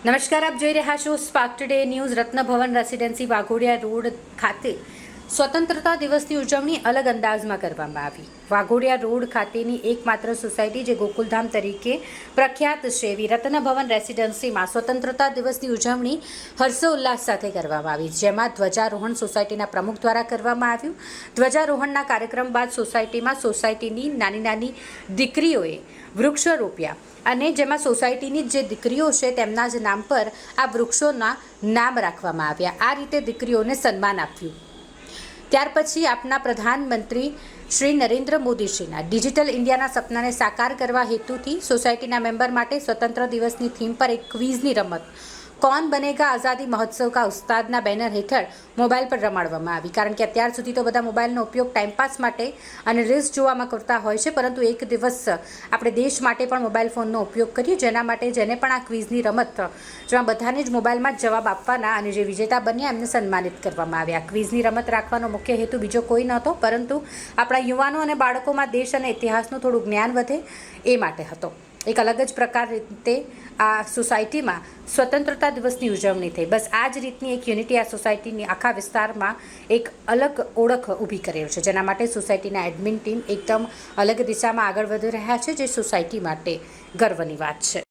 નમસ્કાર આપ જોઈ રહ્યા છો Spark today news Ratnabhavan residency Waghodia road ખાતે. સ્વતંત્રતા દિવસની ઉજવણી અલગ અંદાજમાં કરવામાં આવી. વાઘોડિયા રોડ ખાતેની એકમાત્ર સોસાયટી જે ગોકુલધામ તરીકે પ્રખ્યાત છે એવી રત્નભવન રેસિડેન્સીમાં સ્વતંત્રતા દિવસની ઉજવણી હર્ષોલ્લાસ સાથે કરવામાં આવી. જેમાં ધ્વજારોહણ સોસાયટીના પ્રમુખ દ્વારા કરવામાં આવ્યું. ધ્વજારોહણના કાર્યક્રમ બાદ સોસાયટીમાં સોસાયટીની નાની નાની દીકરીઓએ વૃક્ષો રોપ્યા અને જેમાં સોસાયટીની જે દીકરીઓ છે તેમના જ નામ પર આ વૃક્ષોના નામ રાખવામાં આવ્યા. આ રીતે દીકરીઓને સન્માન આપ્યું. ત્યાર પછી આપના પ્રધાનમંત્રી શ્રી નરેન્દ્ર મોદીશ્રીના ડિજિટલ ઇન્ડિયાના સપનાને સાકાર કરવા હેતુથી સોસાયટીના મેમ્બર માટે સ્વતંત્ર દિવસની થીમ પર એક ક્વિઝની રમત કોણ બનેગા આઝાદી મહોત્સવ કા ઉસ્તાદના બેનર હેઠળ મોબાઈલ પર રમાડવામાં આવી? કારણ કે અત્યાર સુધી તો બધા મોબાઈલનો ઉપયોગ ટાઈમપાસ માટે અને રીલ્સ જોવામાં કરતા હોય છે, પરંતુ એક દિવસ આપણે દેશ માટે પણ મોબાઈલ ફોનનો ઉપયોગ કરીએ, જેના માટે જેને પણ આ ક્વિઝની રમત, જેમાં બધાને જ મોબાઈલમાં જ જવાબ આપવાના અને જે વિજેતા બન્યા એમને સન્માનિત કરવામાં આવ્યા. ક્વિઝની રમત રાખવાનો મુખ્ય હેતુ બીજો કોઈ નહોતો, પરંતુ આપણા યુવાનો અને બાળકોમાં દેશ અને ઇતિહાસનું થોડું જ્ઞાન વધે એ માટે હતો. એક અલગ જ પ્રકાર રીતે આ સોસાયટીમાં સ્વતંત્રતા દિવસની ઉજવણી થઈ. બસ આ જ રીતની એક યુનિટી આ સોસાયટીની આખા વિસ્તારમાં એક અલગ ઓળખ ઊભી કરેલ છે. જેના માટે સોસાયટીના એડમિન ટીમ એકદમ અલગ દિશામાં આગળ વધી રહ્યા છે, જે સોસાયટી માટે ગર્વની વાત છે.